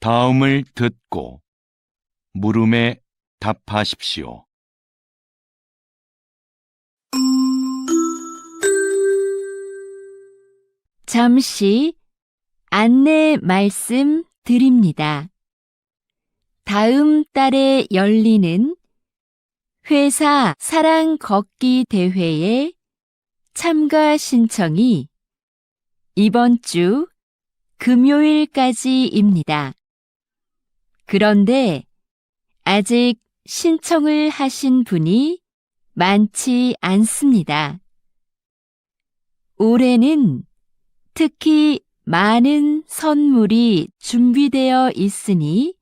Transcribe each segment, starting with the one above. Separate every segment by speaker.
Speaker 1: 다음을 듣고 물음에 답하십시오.
Speaker 2: 잠시 안내 말씀 드립니다. 다음 달에 열리는 회사 사랑 걷기 대회에 참가 신청이 이번 주 금요일까지입니다. 그런데 아직 신청을 하신 분이 많지 않습니다. 올해는 특히 많은 선물이 준비되어 있으니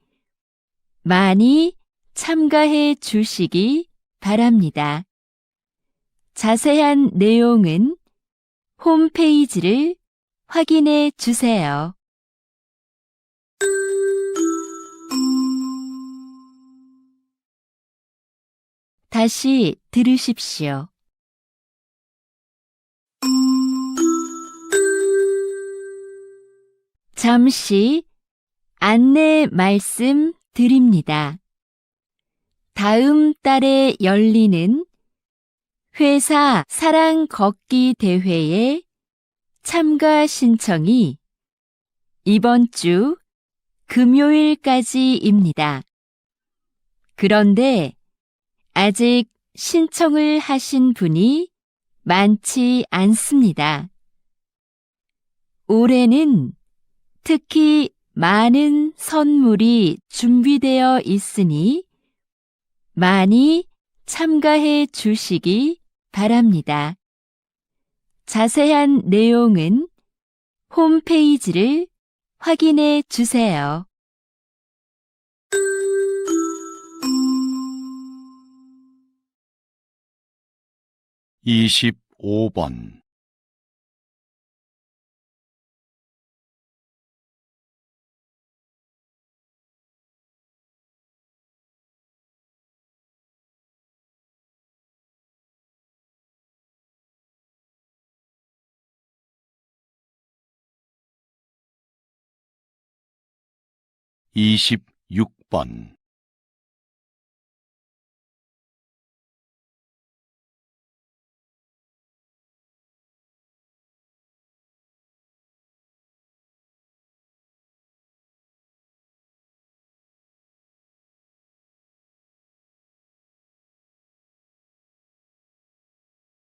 Speaker 2: 많이 참가해 주시기 바랍니다. 자세한 내용은 홈페이지를 확인해 주세요. 다시 들으십시오. 잠시 안내 말씀 드립니다. 다음 달에 열리는 회사 사랑 걷기 대회에 참가 신청이 이번 주 금요일까지입니다. 그런데 아직 신청을 하신 분이 많지 않습니다. 올해는 특히 많은 선물이 준비되어 있으니 많이 참가해 주시기 바랍니다. 자세한 내용은 홈페이지를 확인해 주세요.
Speaker 1: 이십오 번. 이십육 번